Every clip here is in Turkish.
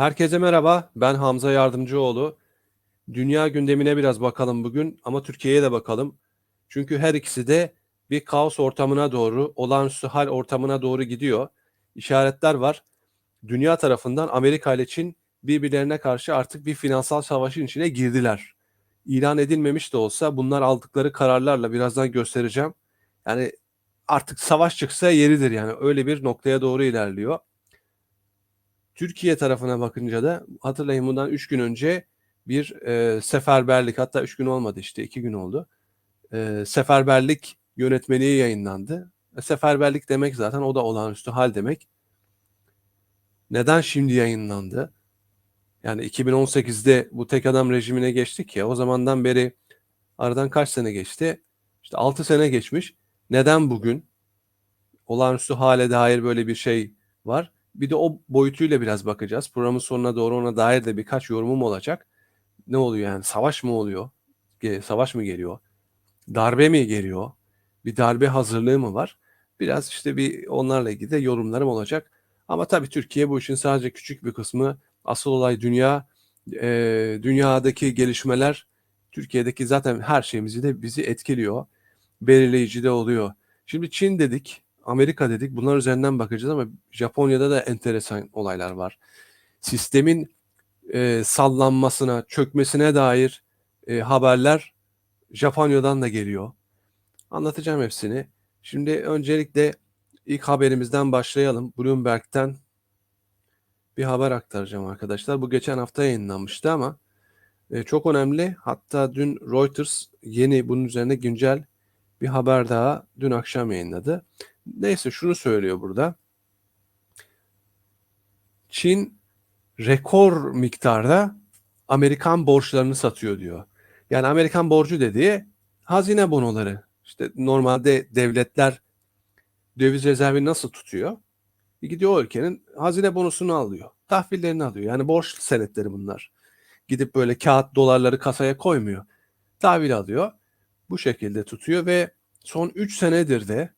Herkese merhaba. Ben Hamza Yardımcıoğlu. Dünya gündemine biraz bakalım bugün ama Türkiye'ye de bakalım. Çünkü her ikisi de bir kaos ortamına doğru, olağanüstü hal ortamına doğru gidiyor. İşaretler var. Dünya tarafından Amerika ile Çin birbirlerine karşı artık bir finansal savaşın içine girdiler. İlan edilmemiş de olsa bunlar aldıkları kararlarla birazdan göstereceğim. Yani artık savaş çıksa yeridir yani öyle bir noktaya doğru ilerliyor. Türkiye tarafına bakınca da hatırlayın bundan 3 gün önce bir e, seferberlik hatta 3 gün olmadı işte 2 gün oldu. E, seferberlik yönetmeliği yayınlandı. E, seferberlik demek zaten o da olağanüstü hal demek. Neden şimdi yayınlandı? Yani 2018'de bu tek adam rejimine geçtik ya o zamandan beri aradan kaç sene geçti? İşte 6 sene geçmiş. Neden bugün olağanüstü hale dair böyle bir şey var? Bir de o boyutuyla biraz bakacağız. Programın sonuna doğru ona dair de birkaç yorumum olacak. Ne oluyor yani? Savaş mı oluyor? Savaş mı geliyor? Darbe mi geliyor? Bir darbe hazırlığı mı var? Biraz işte bir onlarla ilgili de yorumlarım olacak. Ama tabii Türkiye bu işin sadece küçük bir kısmı. Asıl olay dünya. E, dünyadaki gelişmeler Türkiye'deki zaten her şeyimizi de bizi etkiliyor. Belirleyici de oluyor. Şimdi Çin dedik. Amerika dedik. Bunlar üzerinden bakacağız ama Japonya'da da enteresan olaylar var. Sistemin e, sallanmasına, çökmesine dair e, haberler Japonya'dan da geliyor. Anlatacağım hepsini. Şimdi öncelikle ilk haberimizden başlayalım. Bloomberg'ten bir haber aktaracağım arkadaşlar. Bu geçen hafta yayınlanmıştı ama e, çok önemli. Hatta dün Reuters yeni bunun üzerine güncel bir haber daha dün akşam yayınladı. Neyse şunu söylüyor burada. Çin rekor miktarda Amerikan borçlarını satıyor diyor. Yani Amerikan borcu dediği hazine bonoları. İşte normalde devletler döviz rezervini nasıl tutuyor? Gidiyor o ülkenin hazine bonosunu alıyor. Tahvillerini alıyor. Yani borç senetleri bunlar. Gidip böyle kağıt dolarları kasaya koymuyor. Tahvil alıyor. Bu şekilde tutuyor ve son 3 senedir de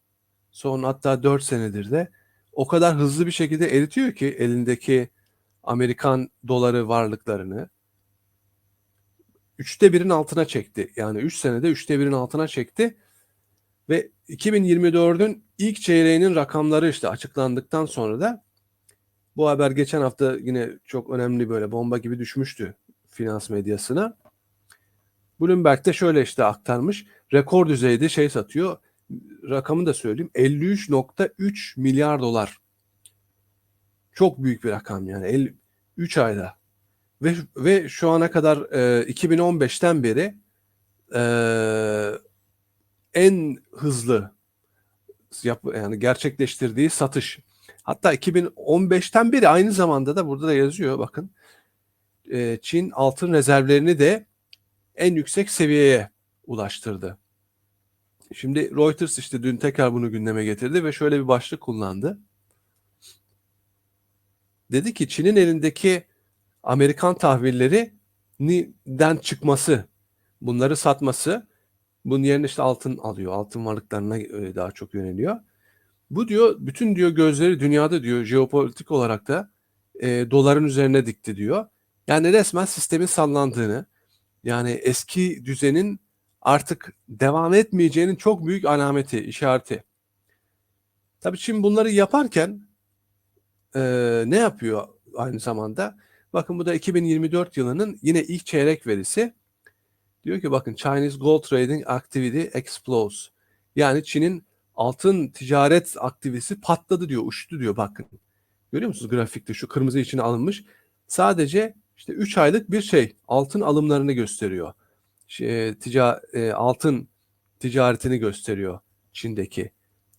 son hatta 4 senedir de o kadar hızlı bir şekilde eritiyor ki elindeki Amerikan doları varlıklarını. Üçte birin altına çekti. Yani 3 senede üçte birin altına çekti. Ve 2024'ün ilk çeyreğinin rakamları işte açıklandıktan sonra da bu haber geçen hafta yine çok önemli böyle bomba gibi düşmüştü finans medyasına. Bloomberg de şöyle işte aktarmış. Rekor düzeyde şey satıyor rakamı da söyleyeyim 53.3 milyar dolar. Çok büyük bir rakam yani 50, 3 ayda. Ve ve şu ana kadar e, 2015'ten beri e, en hızlı yap, yani gerçekleştirdiği satış. Hatta 2015'ten beri aynı zamanda da burada da yazıyor bakın. E, Çin altın rezervlerini de en yüksek seviyeye ulaştırdı. Şimdi Reuters işte dün tekrar bunu gündeme getirdi ve şöyle bir başlık kullandı. Dedi ki Çin'in elindeki Amerikan tahvillerinden çıkması, bunları satması, bunun yerine işte altın alıyor, altın varlıklarına e, daha çok yöneliyor. Bu diyor, bütün diyor gözleri dünyada diyor jeopolitik olarak da e, doların üzerine dikti diyor. Yani resmen sistemin sallandığını, yani eski düzenin artık devam etmeyeceğinin çok büyük alameti, işareti. Tabii Çin bunları yaparken e, ne yapıyor aynı zamanda? Bakın bu da 2024 yılının yine ilk çeyrek verisi. Diyor ki bakın Chinese Gold Trading Activity Explodes. Yani Çin'in altın ticaret aktivisi patladı diyor, uçtu diyor bakın. Görüyor musunuz grafikte şu kırmızı içine alınmış. Sadece işte 3 aylık bir şey altın alımlarını gösteriyor şey, tica, e, altın ticaretini gösteriyor Çin'deki.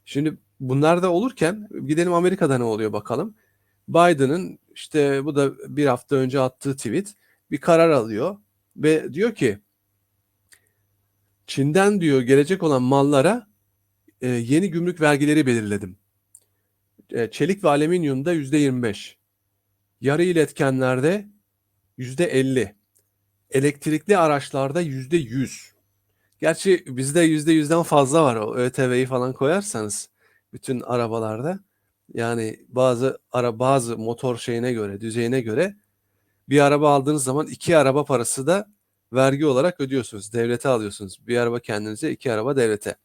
Şimdi bunlar da olurken gidelim Amerika'da ne oluyor bakalım. Biden'ın işte bu da bir hafta önce attığı tweet bir karar alıyor ve diyor ki Çin'den diyor gelecek olan mallara e, yeni gümrük vergileri belirledim. E, çelik ve alüminyumda yüzde 25. Yarı iletkenlerde yüzde 50 elektrikli araçlarda yüzde yüz. Gerçi bizde yüzde yüzden fazla var o ÖTV'yi falan koyarsanız bütün arabalarda. Yani bazı ara bazı motor şeyine göre, düzeyine göre bir araba aldığınız zaman iki araba parası da vergi olarak ödüyorsunuz. Devlete alıyorsunuz. Bir araba kendinize, iki araba devlete.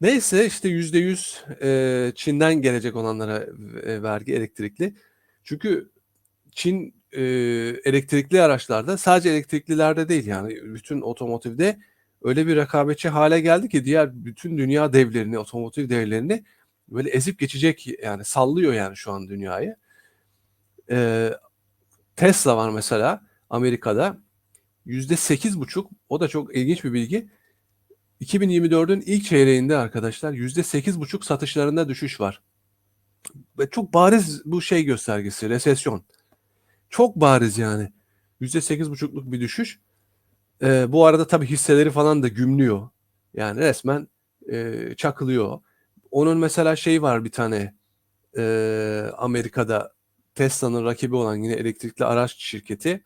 Neyse işte yüzde yüz e, Çin'den gelecek olanlara e, vergi elektrikli. Çünkü Çin e, elektrikli araçlarda sadece elektriklilerde değil yani bütün otomotivde öyle bir rekabetçi hale geldi ki diğer bütün dünya devlerini, otomotiv devlerini böyle ezip geçecek yani sallıyor yani şu an dünyayı. E, Tesla var mesela Amerika'da yüzde sekiz buçuk o da çok ilginç bir bilgi 2024'ün ilk çeyreğinde arkadaşlar %8,5 satışlarında düşüş var. Ve çok bariz bu şey göstergesi, resesyon. Çok bariz yani. %8,5'luk bir düşüş. Ee, bu arada tabii hisseleri falan da gümlüyor. Yani resmen e, çakılıyor. Onun mesela şey var bir tane e, Amerika'da Tesla'nın rakibi olan yine elektrikli araç şirketi.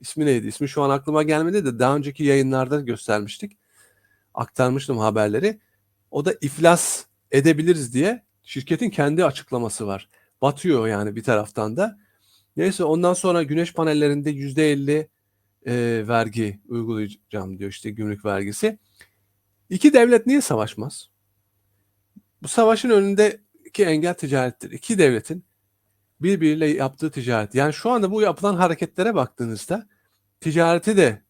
İsmi neydi? İsmi şu an aklıma gelmedi de daha önceki yayınlarda göstermiştik aktarmıştım haberleri. O da iflas edebiliriz diye şirketin kendi açıklaması var. Batıyor yani bir taraftan da. Neyse ondan sonra güneş panellerinde yüzde elli e, vergi uygulayacağım diyor işte gümrük vergisi. İki devlet niye savaşmaz? Bu savaşın önündeki engel ticarettir. İki devletin birbiriyle yaptığı ticaret. Yani şu anda bu yapılan hareketlere baktığınızda ticareti de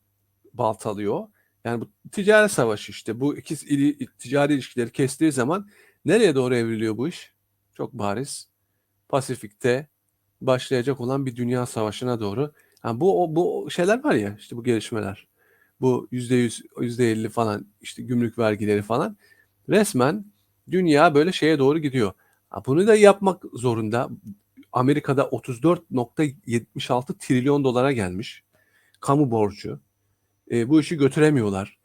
baltalıyor. Yani bu ticaret savaşı işte. Bu iki ili, ticari ilişkileri kestiği zaman nereye doğru evriliyor bu iş? Çok bariz. Pasifik'te başlayacak olan bir dünya savaşına doğru. Yani bu bu şeyler var ya işte bu gelişmeler. Bu yüzde yüz, yüzde elli falan işte gümrük vergileri falan. Resmen dünya böyle şeye doğru gidiyor. Bunu da yapmak zorunda. Amerika'da 34.76 trilyon dolara gelmiş kamu borcu e, bu işi götüremiyorlar.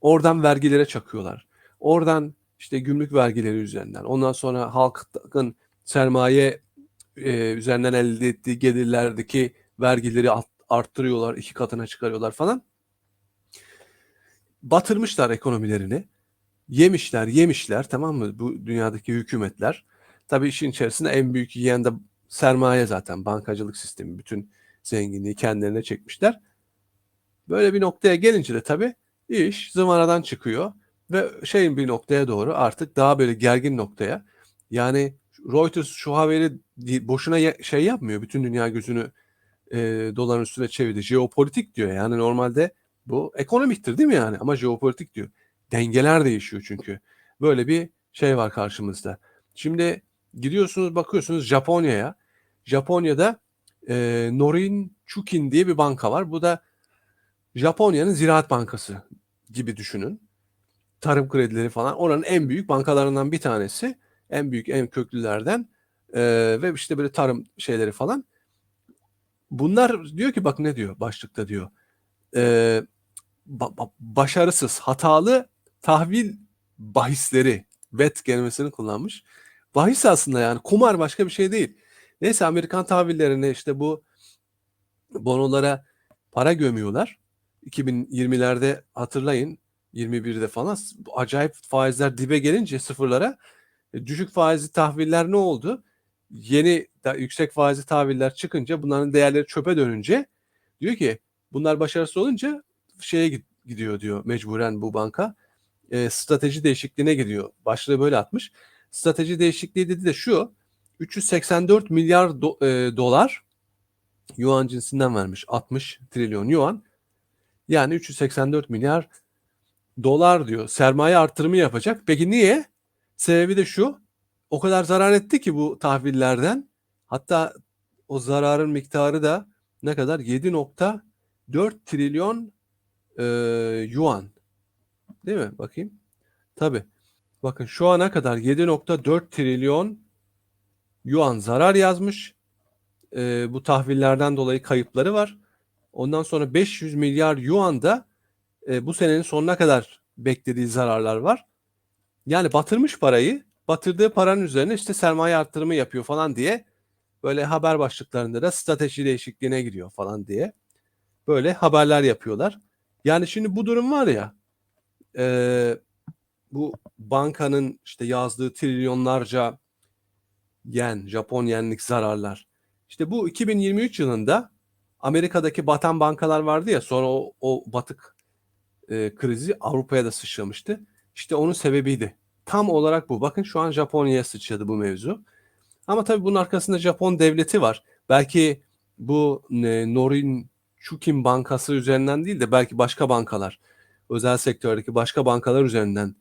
Oradan vergilere çakıyorlar. Oradan işte gümrük vergileri üzerinden. Ondan sonra halkın sermaye e, üzerinden elde ettiği gelirlerdeki vergileri arttırıyorlar, iki katına çıkarıyorlar falan. Batırmışlar ekonomilerini. Yemişler, yemişler tamam mı bu dünyadaki hükümetler. Tabii işin içerisinde en büyük yiyen de sermaye zaten bankacılık sistemi bütün zenginliği kendilerine çekmişler. Böyle bir noktaya gelince de tabii iş zıvanadan çıkıyor ve şeyin bir noktaya doğru artık daha böyle gergin noktaya. Yani Reuters şu haberi boşuna şey yapmıyor. Bütün dünya gözünü e, doların üstüne çevirdi. Jeopolitik diyor. Yani normalde bu ekonomiktir değil mi yani? Ama jeopolitik diyor. Dengeler değişiyor çünkü. Böyle bir şey var karşımızda. Şimdi gidiyorsunuz bakıyorsunuz Japonya'ya. Japonya'da e, Norin Chukin diye bir banka var. Bu da Japonya'nın Ziraat Bankası gibi düşünün. Tarım kredileri falan oranın en büyük bankalarından bir tanesi. En büyük, en köklülerden. Ee, ve işte böyle tarım şeyleri falan. Bunlar diyor ki bak ne diyor başlıkta diyor. Ee, ba- başarısız, hatalı tahvil bahisleri bet kelimesini kullanmış. Bahis aslında yani kumar başka bir şey değil. Neyse Amerikan tahvillerine işte bu bonolara para gömüyorlar. 2020'lerde hatırlayın 21'de falan acayip faizler dibe gelince sıfırlara e, düşük faizli tahviller ne oldu? Yeni da, yüksek faizli tahviller çıkınca bunların değerleri çöpe dönünce diyor ki bunlar başarısız olunca şeye gidiyor diyor mecburen bu banka. E, strateji değişikliğine gidiyor. Başlığı böyle atmış. Strateji değişikliği dedi de şu 384 milyar do, e, dolar yuan cinsinden vermiş 60 trilyon yuan yani 384 milyar dolar diyor. Sermaye artırımı yapacak. Peki niye? Sebebi de şu. O kadar zarar etti ki bu tahvillerden. Hatta o zararın miktarı da ne kadar? 7.4 trilyon e, yuan. Değil mi? Bakayım. Tabii. Bakın şu ana kadar 7.4 trilyon yuan zarar yazmış. E, bu tahvillerden dolayı kayıpları var. Ondan sonra 500 milyar yuan da e, bu senenin sonuna kadar beklediği zararlar var. Yani batırmış parayı, batırdığı paranın üzerine işte sermaye arttırımı yapıyor falan diye böyle haber başlıklarında da strateji değişikliğine giriyor falan diye böyle haberler yapıyorlar. Yani şimdi bu durum var ya e, bu bankanın işte yazdığı trilyonlarca yen, Japon yenlik zararlar. İşte bu 2023 yılında Amerika'daki batan bankalar vardı ya sonra o, o batık e, krizi Avrupa'ya da sıçramıştı. İşte onun sebebiydi. Tam olarak bu. Bakın şu an Japonya'ya sıçradı bu mevzu. Ama tabii bunun arkasında Japon devleti var. Belki bu e, Norin Chukin Bankası üzerinden değil de belki başka bankalar, özel sektördeki başka bankalar üzerinden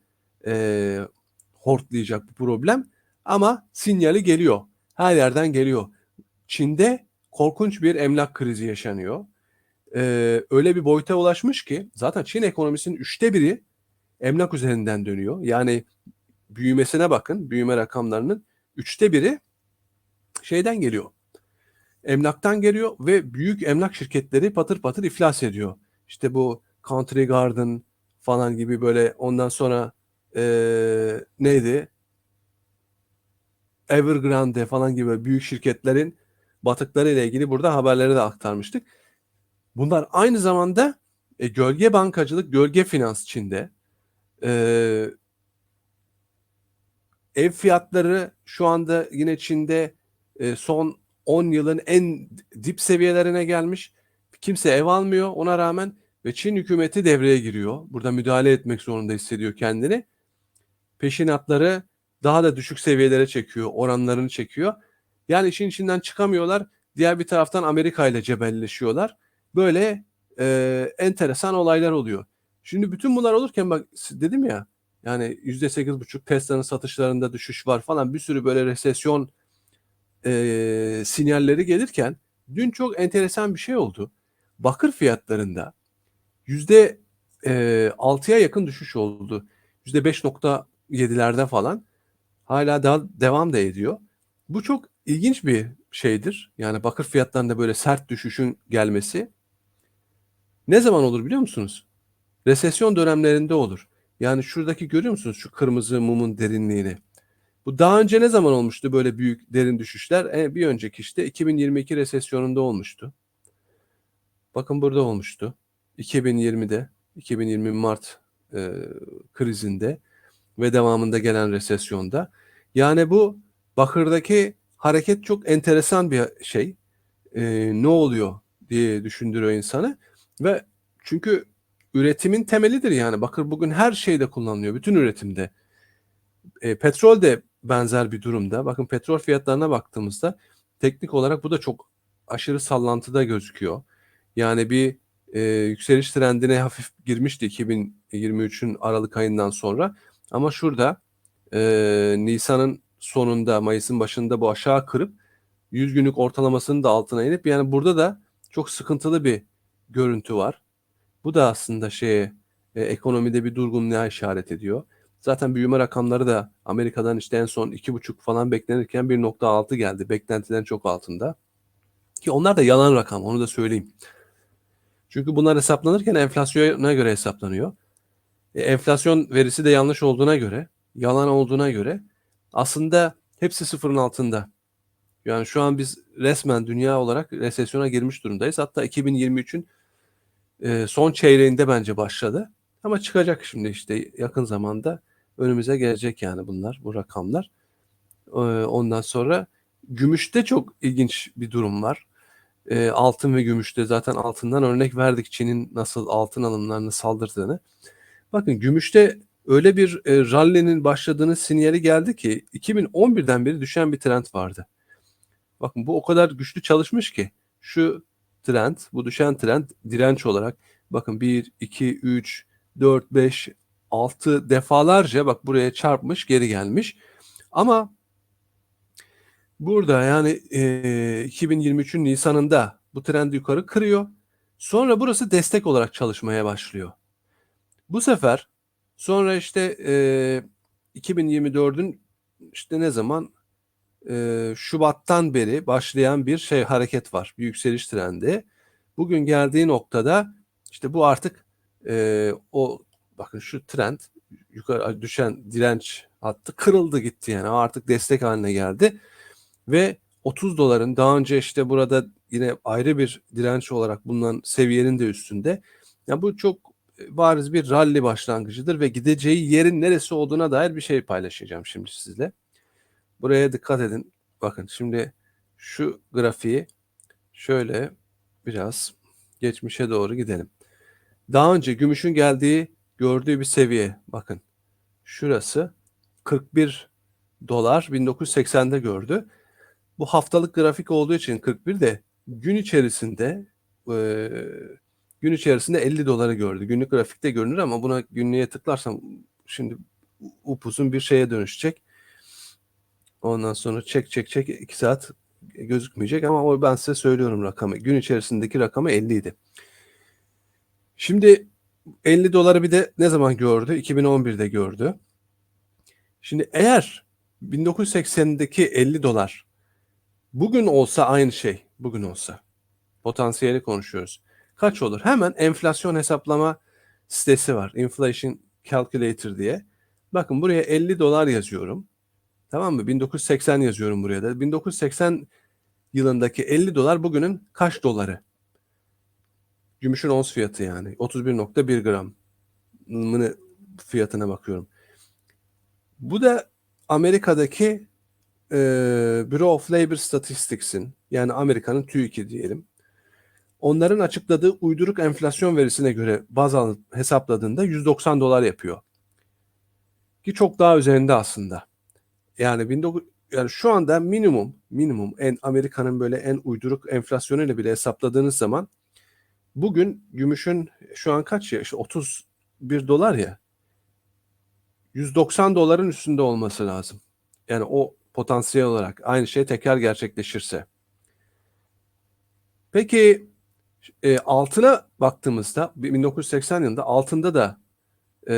e, hortlayacak bu problem. Ama sinyali geliyor. Her yerden geliyor. Çin'de korkunç bir emlak krizi yaşanıyor. Ee, öyle bir boyuta ulaşmış ki zaten Çin ekonomisinin üçte biri emlak üzerinden dönüyor. Yani büyümesine bakın, büyüme rakamlarının üçte biri şeyden geliyor. Emlaktan geliyor ve büyük emlak şirketleri patır patır iflas ediyor. İşte bu Country Garden falan gibi böyle ondan sonra ee, neydi? Evergrande falan gibi büyük şirketlerin batıkları ile ilgili burada haberleri de aktarmıştık. Bunlar aynı zamanda e, gölge bankacılık, gölge finans Çin'de. E, ev fiyatları şu anda yine Çin'de e, son 10 yılın en dip seviyelerine gelmiş. Kimse ev almıyor ona rağmen ve Çin hükümeti devreye giriyor. Burada müdahale etmek zorunda hissediyor kendini. Peşinatları daha da düşük seviyelere çekiyor, oranlarını çekiyor. Yani işin içinden çıkamıyorlar. Diğer bir taraftan Amerika ile cebelleşiyorlar. Böyle e, enteresan olaylar oluyor. Şimdi bütün bunlar olurken bak dedim ya yani yüzde sekiz buçuk Tesla'nın satışlarında düşüş var falan bir sürü böyle resesyon e, sinyalleri gelirken dün çok enteresan bir şey oldu. Bakır fiyatlarında yüzde altıya yakın düşüş oldu. Yüzde beş nokta yedilerde falan hala daha devam da ediyor. Bu çok ilginç bir şeydir. Yani bakır fiyatlarında böyle sert düşüşün gelmesi. Ne zaman olur biliyor musunuz? Resesyon dönemlerinde olur. Yani şuradaki görüyor musunuz şu kırmızı mumun derinliğini? Bu daha önce ne zaman olmuştu böyle büyük derin düşüşler? E, bir önceki işte 2022 resesyonunda olmuştu. Bakın burada olmuştu. 2020'de, 2020 Mart e, krizinde ve devamında gelen resesyonda. Yani bu bakırdaki hareket çok enteresan bir şey. E, ne oluyor diye düşündürüyor insanı. Ve çünkü üretimin temelidir yani. Bakır bugün her şeyde kullanılıyor. Bütün üretimde. E, petrol de benzer bir durumda. Bakın petrol fiyatlarına baktığımızda teknik olarak bu da çok aşırı sallantıda gözüküyor. Yani bir e, yükseliş trendine hafif girmişti 2023'ün Aralık ayından sonra. Ama şurada e, Nisan'ın sonunda, Mayıs'ın başında bu aşağı kırıp 100 günlük ortalamasının da altına inip yani burada da çok sıkıntılı bir görüntü var. Bu da aslında şeye e, ekonomide bir durgunluğa işaret ediyor. Zaten büyüme rakamları da Amerika'dan işte en son 2,5 falan beklenirken 1.6 geldi. Beklentilerin çok altında. Ki onlar da yalan rakam onu da söyleyeyim. Çünkü bunlar hesaplanırken enflasyona göre hesaplanıyor. E, enflasyon verisi de yanlış olduğuna göre, yalan olduğuna göre aslında hepsi sıfırın altında. Yani şu an biz resmen dünya olarak resesyona girmiş durumdayız. Hatta 2023'ün e, son çeyreğinde bence başladı. Ama çıkacak şimdi işte yakın zamanda önümüze gelecek yani bunlar, bu rakamlar. E, ondan sonra gümüşte çok ilginç bir durum var. E, altın ve gümüşte zaten altından örnek verdik Çin'in nasıl altın alımlarını saldırdığını. Bakın gümüşte öyle bir e, rally'nin başladığını sinyali geldi ki 2011'den beri düşen bir trend vardı. Bakın bu o kadar güçlü çalışmış ki şu trend, bu düşen trend direnç olarak bakın 1, 2, 3, 4, 5, 6 defalarca bak buraya çarpmış geri gelmiş. Ama burada yani e, 2023'ün Nisan'ında bu trendi yukarı kırıyor. Sonra burası destek olarak çalışmaya başlıyor. Bu sefer sonra işte e, 2024'ün işte ne zaman e, Şubat'tan beri başlayan bir şey hareket var. Bir yükseliş trendi. Bugün geldiği noktada işte bu artık e, o bakın şu trend yukarı düşen direnç hattı kırıldı gitti yani. Artık destek haline geldi. Ve 30 doların daha önce işte burada yine ayrı bir direnç olarak bulunan seviyenin de üstünde. Ya yani bu çok bariz bir rally başlangıcıdır ve gideceği yerin neresi olduğuna dair bir şey paylaşacağım şimdi sizle. Buraya dikkat edin. Bakın şimdi şu grafiği şöyle biraz geçmişe doğru gidelim. Daha önce gümüşün geldiği gördüğü bir seviye bakın. Şurası 41 dolar 1980'de gördü. Bu haftalık grafik olduğu için 41 de gün içerisinde e, gün içerisinde 50 doları gördü. Günlük grafikte görünür ama buna günlüğe tıklarsam şimdi upuzun bir şeye dönüşecek. Ondan sonra çek çek çek 2 saat gözükmeyecek ama o ben size söylüyorum rakamı. Gün içerisindeki rakamı 50 idi. Şimdi 50 doları bir de ne zaman gördü? 2011'de gördü. Şimdi eğer 1980'deki 50 dolar bugün olsa aynı şey, bugün olsa potansiyeli konuşuyoruz. Kaç olur? Hemen enflasyon hesaplama sitesi var. Inflation Calculator diye. Bakın buraya 50 dolar yazıyorum. Tamam mı? 1980 yazıyorum buraya da. 1980 yılındaki 50 dolar bugünün kaç doları? Gümüşün ons fiyatı yani. 31.1 gram fiyatına bakıyorum. Bu da Amerika'daki e, Bureau of Labor Statistics'in yani Amerika'nın TÜİK'i diyelim. Onların açıkladığı uyduruk enflasyon verisine göre baz hesapladığında 190 dolar yapıyor. Ki çok daha üzerinde aslında. Yani 19 yani şu anda minimum minimum en Amerika'nın böyle en uyduruk enflasyonuyla bile hesapladığınız zaman bugün gümüşün şu an kaç ya? İşte 31 dolar ya. 190 doların üstünde olması lazım. Yani o potansiyel olarak aynı şey tekrar gerçekleşirse. Peki e, altına baktığımızda 1980 yılında altında da e,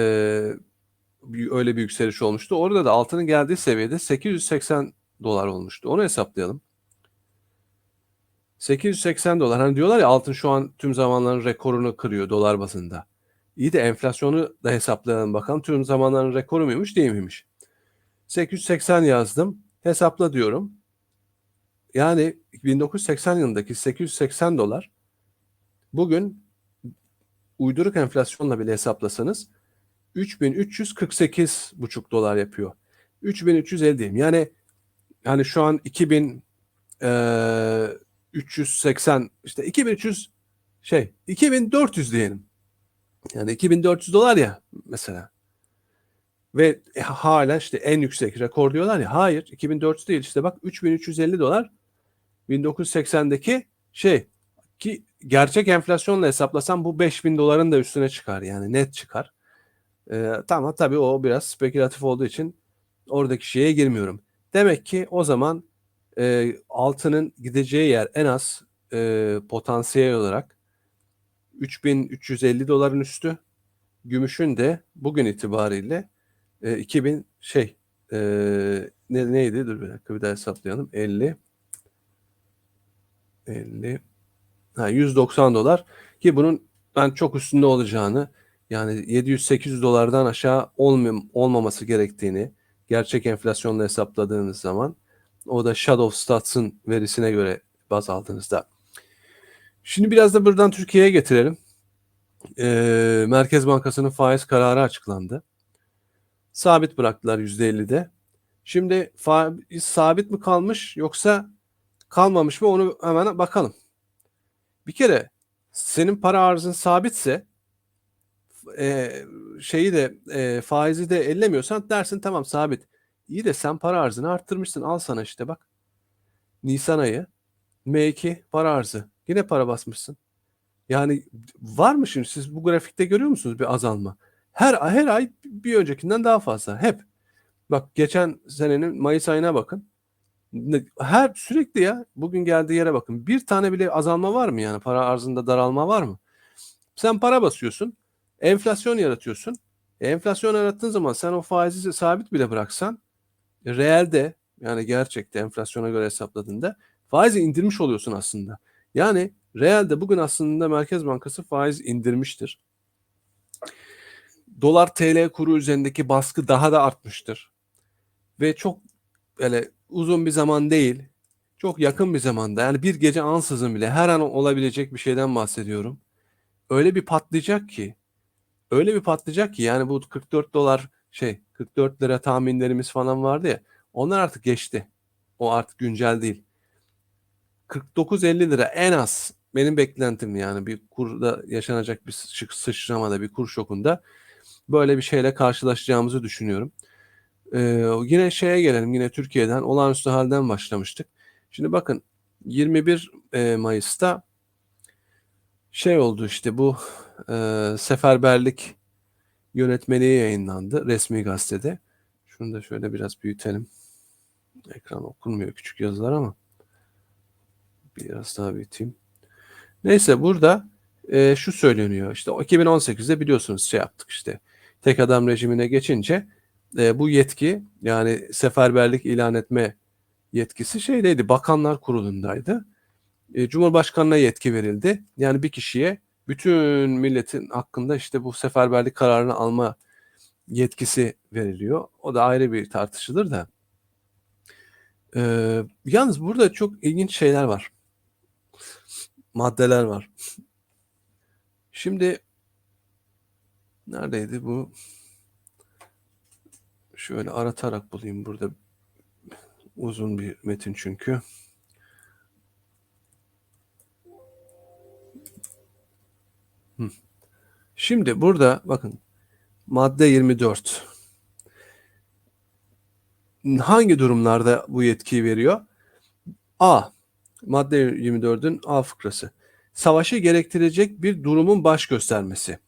öyle bir yükseliş olmuştu. Orada da altının geldiği seviyede 880 dolar olmuştu. Onu hesaplayalım. 880 dolar. Hani diyorlar ya altın şu an tüm zamanların rekorunu kırıyor dolar bazında. İyi de enflasyonu da hesaplayalım bakalım. Tüm zamanların rekoru muymuş değil miymiş? 880 yazdım. Hesapla diyorum. Yani 1980 yılındaki 880 dolar bugün uyduruk enflasyonla bile hesaplasanız 3348,5 dolar yapıyor. 3350 diyeyim. Yani yani şu an 2000 e, 380 işte 2300 şey 2400 diyelim. Yani 2400 dolar ya mesela. Ve e, hala işte en yüksek rekor diyorlar ya. Hayır 2400 değil işte bak 3350 dolar 1980'deki şey ki gerçek enflasyonla hesaplasam bu 5000 doların da üstüne çıkar yani net çıkar. Ee, tamam tabii o biraz spekülatif olduğu için oradaki şeye girmiyorum. Demek ki o zaman e, altının gideceği yer en az e, potansiyel olarak 3350 doların üstü. Gümüşün de bugün itibariyle e, 2000 şey e, ne, neydi? Dur bir dakika bir daha hesaplayalım. 50 50 ha, 190 dolar ki bunun ben çok üstünde olacağını yani 700-800 dolardan aşağı olmam, olmaması gerektiğini gerçek enflasyonla hesapladığınız zaman o da Shadow Stats'ın verisine göre baz aldığınızda. Şimdi biraz da buradan Türkiye'ye getirelim. Ee, Merkez Bankası'nın faiz kararı açıklandı. Sabit bıraktılar %50'de. Şimdi faiz sabit mi kalmış yoksa kalmamış mı onu hemen bakalım. Bir kere senin para arzın sabitse e, şeyi de e, faizi de ellemiyorsan dersin tamam sabit. İyi de sen para arzını arttırmışsın. Al sana işte bak. Nisan ayı M2 para arzı. Yine para basmışsın. Yani var mı şimdi siz bu grafikte görüyor musunuz bir azalma? Her her ay bir öncekinden daha fazla. Hep. Bak geçen senenin Mayıs ayına bakın. Her sürekli ya bugün geldiği yere bakın. Bir tane bile azalma var mı yani para arzında daralma var mı? Sen para basıyorsun. Enflasyon yaratıyorsun. E, enflasyon yarattığın zaman sen o faizi sabit bile bıraksan reelde yani gerçekte enflasyona göre hesapladığında faizi indirmiş oluyorsun aslında. Yani reelde bugün aslında Merkez Bankası faiz indirmiştir. Dolar TL kuru üzerindeki baskı daha da artmıştır. Ve çok böyle uzun bir zaman değil, çok yakın bir zamanda yani bir gece ansızın bile her an olabilecek bir şeyden bahsediyorum. Öyle bir patlayacak ki, öyle bir patlayacak ki yani bu 44 dolar şey 44 lira tahminlerimiz falan vardı ya onlar artık geçti. O artık güncel değil. 49-50 lira en az benim beklentim yani bir kurda yaşanacak bir sıç- sıçramada bir kur şokunda böyle bir şeyle karşılaşacağımızı düşünüyorum. Ee, yine şeye gelelim yine Türkiye'den olağanüstü halden başlamıştık. Şimdi bakın 21 e, Mayıs'ta şey oldu işte bu e, seferberlik yönetmeliği yayınlandı resmi gazetede. Şunu da şöyle biraz büyütelim. Ekran okunmuyor küçük yazılar ama biraz daha büyüteyim. Neyse burada e, şu söyleniyor işte o 2018'de biliyorsunuz şey yaptık işte tek adam rejimine geçince e, bu yetki yani seferberlik ilan etme yetkisi şeydeydi Bakanlar Kurulu'ndaydı. E, Cumhurbaşkanına yetki verildi. Yani bir kişiye bütün milletin hakkında işte bu seferberlik kararını alma yetkisi veriliyor. O da ayrı bir tartışılır da. E, yalnız burada çok ilginç şeyler var. Maddeler var. Şimdi neredeydi bu? Şöyle aratarak bulayım burada. Uzun bir metin çünkü. Şimdi burada bakın madde 24. Hangi durumlarda bu yetkiyi veriyor? A. Madde 24'ün A fıkrası. Savaşı gerektirecek bir durumun baş göstermesi.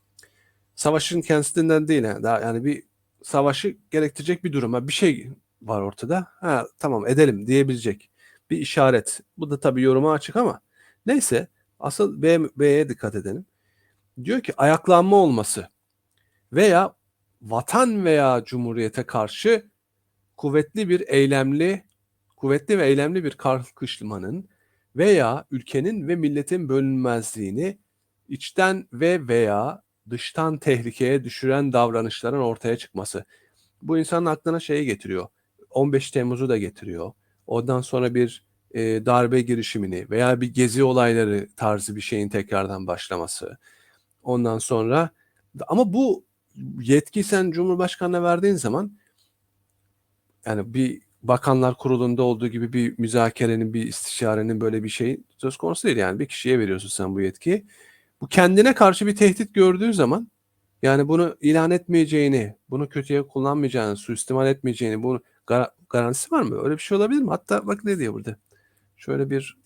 Savaşın kendisinden değil yani, daha yani bir savaşı gerektirecek bir durum. Ha, Bir şey var ortada. Ha tamam edelim diyebilecek bir işaret. Bu da tabii yoruma açık ama neyse asıl B, B'ye dikkat edelim. Diyor ki ayaklanma olması veya vatan veya cumhuriyete karşı kuvvetli bir eylemli kuvvetli ve eylemli bir kalkışmanın veya ülkenin ve milletin bölünmezliğini içten ve veya dıştan tehlikeye düşüren davranışların ortaya çıkması. Bu insanın aklına şeyi getiriyor. 15 Temmuz'u da getiriyor. Ondan sonra bir e, darbe girişimini veya bir gezi olayları tarzı bir şeyin tekrardan başlaması. Ondan sonra ama bu yetki sen Cumhurbaşkanı'na verdiğin zaman yani bir bakanlar kurulunda olduğu gibi bir müzakerenin, bir istişarenin böyle bir şey söz konusu değil. Yani bir kişiye veriyorsun sen bu yetkiyi. Bu kendine karşı bir tehdit gördüğü zaman yani bunu ilan etmeyeceğini, bunu kötüye kullanmayacağını, suistimal etmeyeceğini, bunun gar- garantisi var mı? Öyle bir şey olabilir mi? Hatta bak ne diyor burada. Şöyle bir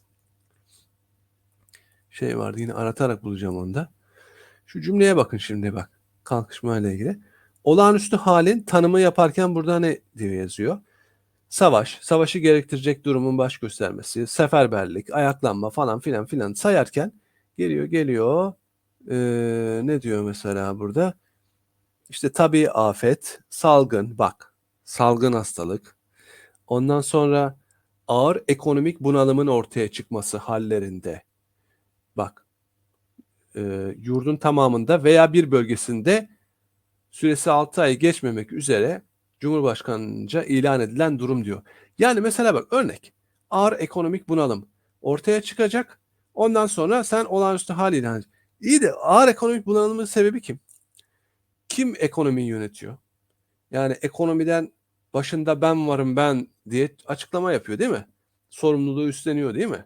şey vardı yine aratarak bulacağım onu da. Şu cümleye bakın şimdi bak. Kalkışma ile ilgili. Olağanüstü halin tanımı yaparken burada ne diyor yazıyor? Savaş, savaşı gerektirecek durumun baş göstermesi, seferberlik, ayaklanma falan filan filan sayarken geliyor geliyor. Ee, ne diyor mesela burada? İşte tabii afet, salgın, bak salgın hastalık. Ondan sonra ağır ekonomik bunalımın ortaya çıkması hallerinde. E, yurdun tamamında veya bir bölgesinde süresi 6 ay geçmemek üzere Cumhurbaşkanı'nca ilan edilen durum diyor. Yani mesela bak örnek ağır ekonomik bunalım ortaya çıkacak. Ondan sonra sen olağanüstü hal ilan edeceksin. İyi de ağır ekonomik bunalımın sebebi kim? Kim ekonomiyi yönetiyor? Yani ekonomiden başında ben varım ben diye açıklama yapıyor değil mi? Sorumluluğu üstleniyor değil mi?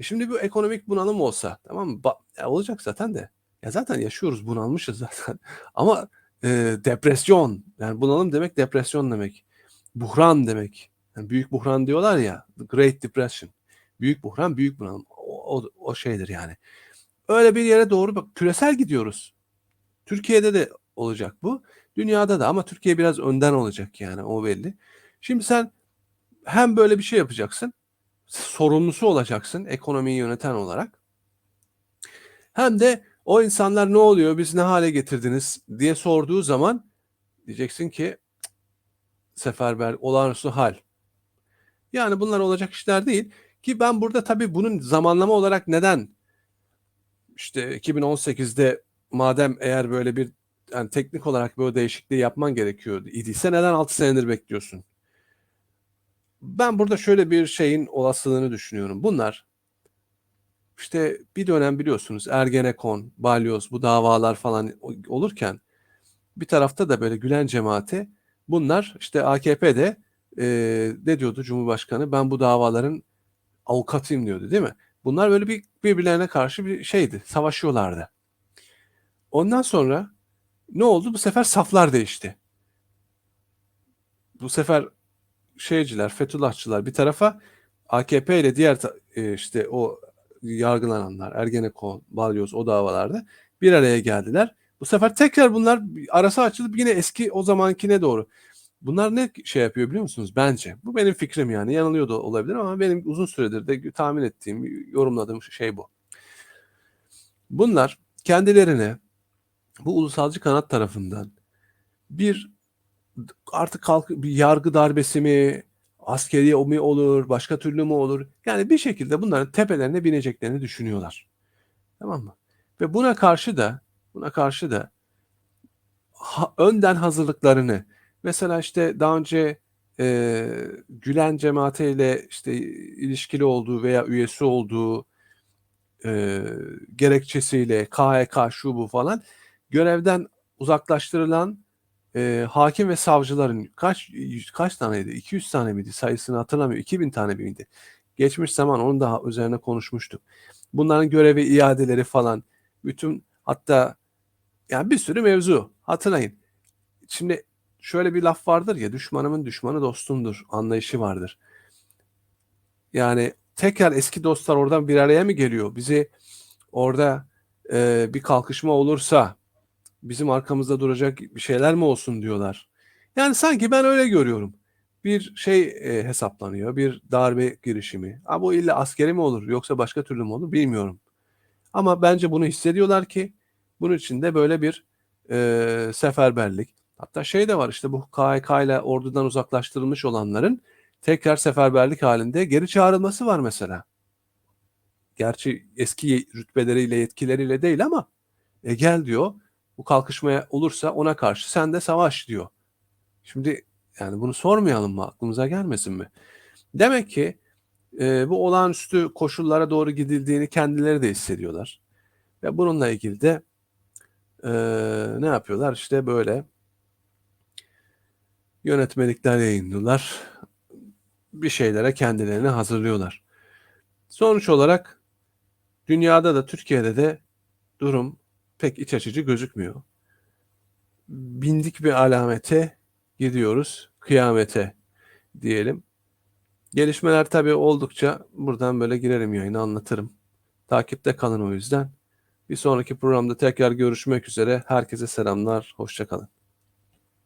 E şimdi bu ekonomik bunalım olsa tamam mı? Ba- ya olacak zaten de. Ya zaten yaşıyoruz bunalmışız zaten. Ama e, depresyon yani bunalım demek depresyon demek. Buhran demek. Yani büyük buhran diyorlar ya. Great Depression. Büyük buhran, büyük bunalım. O, o, o şeydir yani. Öyle bir yere doğru bak küresel gidiyoruz. Türkiye'de de olacak bu. Dünyada da ama Türkiye biraz önden olacak yani o belli. Şimdi sen hem böyle bir şey yapacaksın. Sorumlusu olacaksın ekonomiyi yöneten olarak. Hem de o insanlar ne oluyor biz ne hale getirdiniz diye sorduğu zaman diyeceksin ki "Cık, seferber olağanüstü hal. Yani bunlar olacak işler değil ki ben burada tabii bunun zamanlama olarak neden işte 2018'de madem eğer böyle bir yani teknik olarak böyle değişikliği yapman gerekiyor idiyse neden 6 senedir bekliyorsun? Ben burada şöyle bir şeyin olasılığını düşünüyorum. Bunlar işte bir dönem biliyorsunuz Ergenekon, Balyoz bu davalar falan olurken bir tarafta da böyle Gülen cemaati bunlar işte AKP'de e, ne diyordu Cumhurbaşkanı ben bu davaların avukatıyım diyordu değil mi? Bunlar böyle bir birbirlerine karşı bir şeydi. Savaşıyorlardı. Ondan sonra ne oldu? Bu sefer saflar değişti. Bu sefer şeyciler, Fethullahçılar bir tarafa AKP ile diğer e, işte o yargılananlar, Ergenekon, Balyoz o davalarda bir araya geldiler. Bu sefer tekrar bunlar arası açılıp yine eski o zamankine doğru. Bunlar ne şey yapıyor biliyor musunuz? Bence. Bu benim fikrim yani. Yanılıyor da olabilir ama benim uzun süredir de tahmin ettiğim, yorumladığım şey bu. Bunlar kendilerine bu ulusalcı kanat tarafından bir artık kalk bir yargı darbesi mi, askeri o mu olur, başka türlü mü olur? Yani bir şekilde bunların tepelerine bineceklerini düşünüyorlar. Tamam mı? Ve buna karşı da buna karşı da ha- önden hazırlıklarını mesela işte daha önce e, Gülen cemaatiyle işte ilişkili olduğu veya üyesi olduğu e, gerekçesiyle KHK şu bu falan görevden uzaklaştırılan e, hakim ve savcıların kaç kaç taneydi? 200 tane miydi? Sayısını hatırlamıyorum. 2000 tane miydi? Geçmiş zaman onun daha üzerine konuşmuştuk. Bunların görevi iadeleri falan bütün hatta yani bir sürü mevzu hatırlayın. Şimdi şöyle bir laf vardır ya düşmanımın düşmanı dostumdur anlayışı vardır. Yani tekrar eski dostlar oradan bir araya mı geliyor? Bizi orada e, bir kalkışma olursa bizim arkamızda duracak bir şeyler mi olsun diyorlar. Yani sanki ben öyle görüyorum. Bir şey e, hesaplanıyor, bir darbe girişimi. Ha, bu illa askeri mi olur yoksa başka türlü mü olur bilmiyorum. Ama bence bunu hissediyorlar ki bunun için de böyle bir e, seferberlik. Hatta şey de var işte bu KHK ile ordudan uzaklaştırılmış olanların tekrar seferberlik halinde geri çağrılması var mesela. Gerçi eski rütbeleriyle yetkileriyle değil ama e, gel diyor bu kalkışmaya olursa ona karşı sen de savaş diyor. Şimdi yani bunu sormayalım mı aklımıza gelmesin mi? Demek ki e, bu olağanüstü koşullara doğru gidildiğini kendileri de hissediyorlar. Ve bununla ilgili de e, ne yapıyorlar? İşte böyle yönetmelikler yayınlıyorlar. Bir şeylere kendilerini hazırlıyorlar. Sonuç olarak dünyada da Türkiye'de de durum pek iç açıcı gözükmüyor. Bindik bir alamete gidiyoruz, kıyamete diyelim. Gelişmeler tabii oldukça buradan böyle girerim yayına anlatırım. Takipte kalın o yüzden. Bir sonraki programda tekrar görüşmek üzere. Herkese selamlar, hoşçakalın.